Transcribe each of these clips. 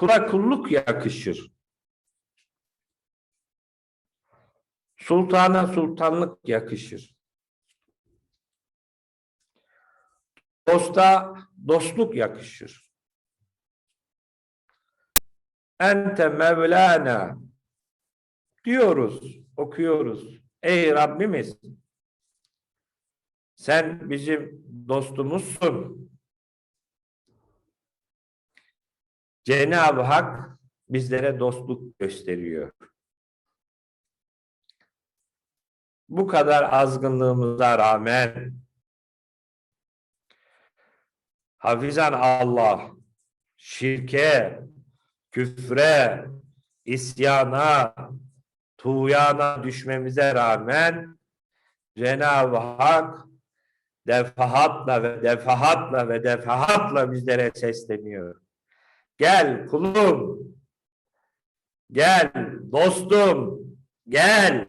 Kula kulluk yakışır. Sultana sultanlık yakışır. Dosta dostluk yakışır. Ente Mevlana diyoruz, okuyoruz. Ey Rabbimiz sen bizim dostumuzsun. Cenab-ı Hak bizlere dostluk gösteriyor. Bu kadar azgınlığımıza rağmen hafizan Allah şirke, küfre, isyana, tuğyana düşmemize rağmen Cenab-ı Hak defahatla ve defahatla ve defahatla bizlere sesleniyor. Gel kulum, gel dostum, gel.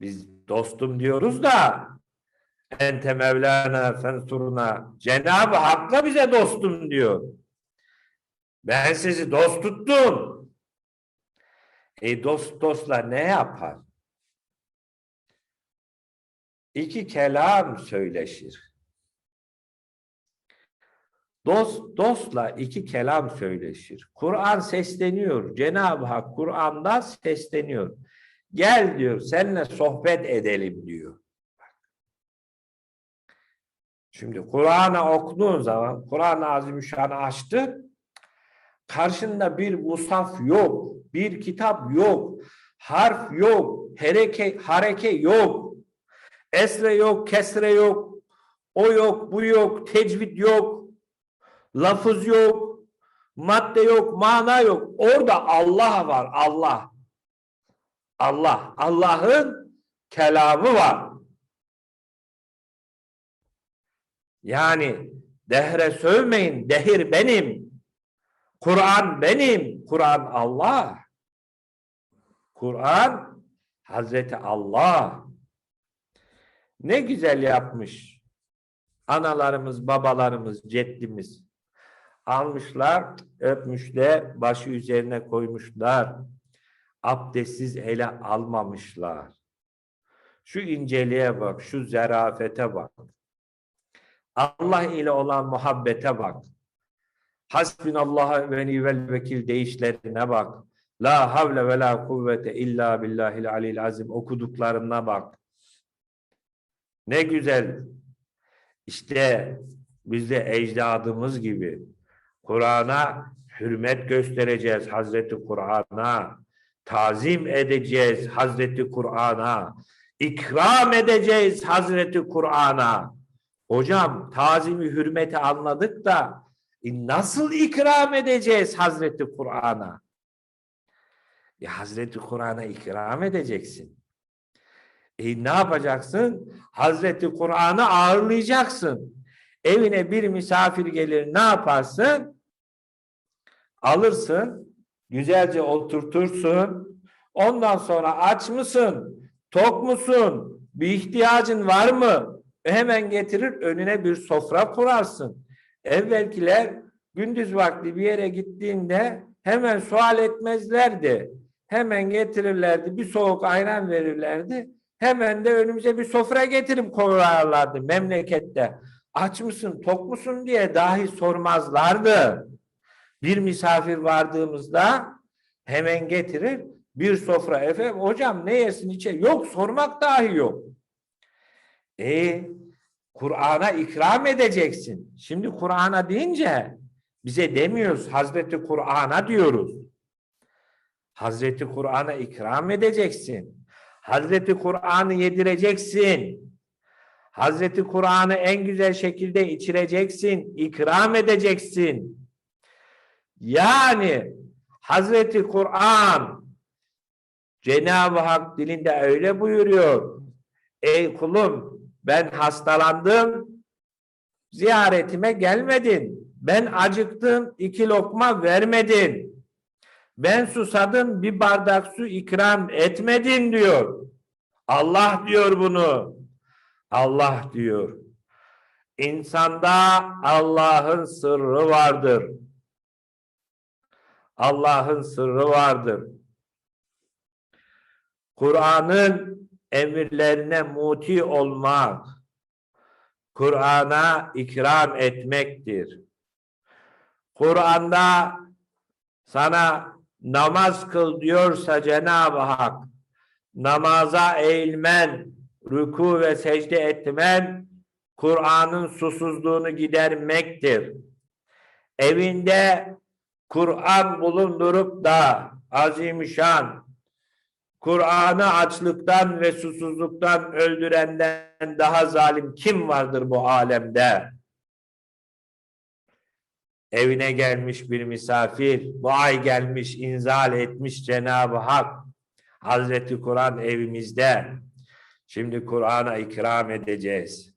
Biz dostum diyoruz da ente mevlana fensuruna Cenab-ı Hak'la bize dostum diyor. Ben sizi dost tuttum. E dost dostla ne yapar? İki kelam söyleşir. Dost, dostla iki kelam söyleşir. Kur'an sesleniyor. Cenab-ı Hak Kur'an'da sesleniyor. Gel diyor, seninle sohbet edelim diyor. Şimdi Kur'an'ı okuduğun zaman, Kur'an-ı Azimüşşan'ı açtı, karşında bir musaf yok, bir kitap yok, harf yok, hareke, hareke yok, esre yok, kesre yok, o yok, bu yok, tecvid yok, lafız yok, madde yok, mana yok. Orada Allah var, Allah. Allah, Allah'ın kelamı var. Yani dehre sövmeyin, dehir benim. Kur'an benim, Kur'an Allah. Kur'an Hazreti Allah. Ne güzel yapmış. Analarımız, babalarımız, ceddimiz. Almışlar, öpmüşler, başı üzerine koymuşlar. Abdestsiz ele almamışlar. Şu inceliğe bak, şu zerafete bak. Allah ile olan muhabbete bak. Hasbinallah ve nivel vekil deyişlerine bak. La havle ve la kuvvete illa billahil alil azim okuduklarına bak. Ne güzel. İşte biz de ecdadımız gibi Kur'an'a hürmet göstereceğiz Hazreti Kur'an'a. Tazim edeceğiz Hazreti Kur'an'a. ikram edeceğiz Hazreti Kur'an'a. Hocam tazimi hürmeti anladık da e, nasıl ikram edeceğiz Hazreti Kur'an'a? E, Hazreti Kur'an'a ikram edeceksin. E, ne yapacaksın? Hazreti Kur'an'ı ağırlayacaksın. Evine bir misafir gelir ne yaparsın? Alırsın, güzelce oturtursun. Ondan sonra aç mısın? Tok musun? Bir ihtiyacın var mı? Hemen getirir önüne bir sofra kurarsın. Evvelkiler gündüz vakti bir yere gittiğinde hemen sual etmezlerdi. Hemen getirirlerdi. Bir soğuk ayran verirlerdi. Hemen de önümüze bir sofra getirip koyarlardı memlekette. Aç mısın, tok musun diye dahi sormazlardı. Bir misafir vardığımızda hemen getirir bir sofra. Efendim hocam ne yersin içe? Yok sormak dahi yok. E Kur'an'a ikram edeceksin. Şimdi Kur'an'a deyince bize demiyoruz. Hazreti Kur'an'a diyoruz. Hazreti Kur'an'a ikram edeceksin. Hazreti Kur'an'ı yedireceksin. Hazreti Kur'an'ı en güzel şekilde içireceksin, ikram edeceksin. Yani Hazreti Kur'an Cenab-ı Hak dilinde öyle buyuruyor. Ey kulum ben hastalandım, ziyaretime gelmedin. Ben acıktım, iki lokma vermedin. Ben susadım, bir bardak su ikram etmedin diyor. Allah diyor bunu. Allah diyor. İnsanda Allah'ın sırrı vardır. Allah'ın sırrı vardır. Kur'an'ın emirlerine muti olmak, Kur'an'a ikram etmektir. Kur'an'da sana namaz kıl diyorsa Cenab-ı Hak, namaza eğilmen, rüku ve secde etmen, Kur'an'ın susuzluğunu gidermektir. Evinde Kur'an bulundurup da azimüşşan, Kur'an'ı açlıktan ve susuzluktan öldürenden daha zalim kim vardır bu alemde? Evine gelmiş bir misafir, bu ay gelmiş, inzal etmiş Cenab-ı Hak. Hazreti Kur'an evimizde. Şimdi Kur'an'a ikram edeceğiz.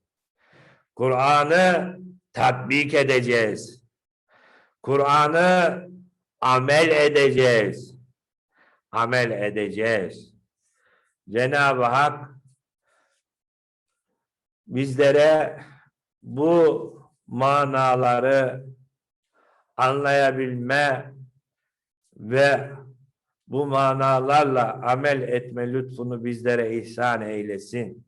Kur'an'ı tatbik edeceğiz. Kur'an'ı amel edeceğiz. Amel edeceğiz. Cenab-ı Hak bizlere bu manaları anlayabilme ve bu manalarla amel etme lütfunu bizlere ihsan eylesin.